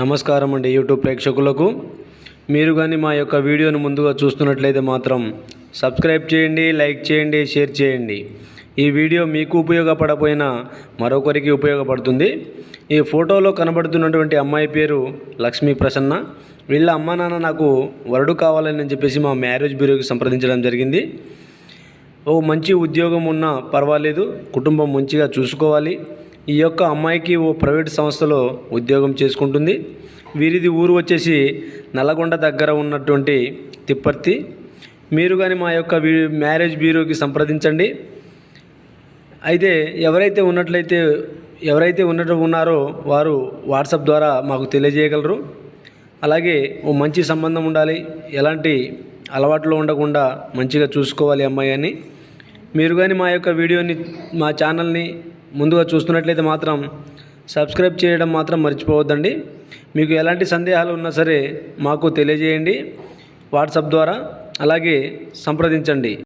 నమస్కారం అండి యూట్యూబ్ ప్రేక్షకులకు. మీరు కానీ మా యొక్క వీడియోను ముందుగా చూస్తున్నట్లయితే మాత్రం సబ్స్క్రైబ్ చేయండి లైక్ చేయండి షేర్ చేయండి. ఈ వీడియో మీకు ఉపయోగపడపోయినా మరొకరికి ఉపయోగపడుతుంది. ఈ ఫోటోలో కనబడుతున్నటువంటి అమ్మాయి పేరు లక్ష్మీ ప్రసన్న. వీళ్ళ అమ్మ నాన్న నాకు వరుడు కావాలని చెప్పేసి మా మ్యారేజ్ బ్యూరోకి సంప్రదించడం జరిగింది. ఓ మంచి ఉద్యోగం ఉన్నా పర్వాలేదు కుటుంబం మంచిగా చూసుకోవాలి. ఈ యొక్క అమ్మాయికి ఓ ప్రైవేట్ సంస్థలో ఉద్యోగం చేసుకుంటుంది. వీరిది ఊరు వచ్చేసి నల్లగొండ దగ్గర ఉన్నటువంటి తిప్పర్తి. మీరు కానీ మా యొక్క వీ మ్యారేజ్ బ్యూరోకి సంప్రదించండి. అయితే ఎవరైతే ఉన్నట్లయితే ఎవరైతే ఉన్నట్టు ఉన్నారో వారు వాట్సాప్ ద్వారా మాకు తెలియజేయగలరు. అలాగే ఓ మంచి సంబంధం ఉండాలి. ఎలాంటి అలవాట్లు ఉండకుండా మంచిగా చూసుకోవాలి అమ్మాయి అని. మీరు కానీ మా యొక్క వీడియోని మా ఛానల్ని ముందుగా చూస్తున్నట్లయితే మాత్రం సబ్స్క్రైబ్ చేయడం మాత్రం మర్చిపోవద్దండి. మీకు ఎలాంటి సందేహాలు ఉన్నా సరే మాకు తెలియజేయండి. వాట్సాప్ ద్వారా అలాగే సంప్రదించండి.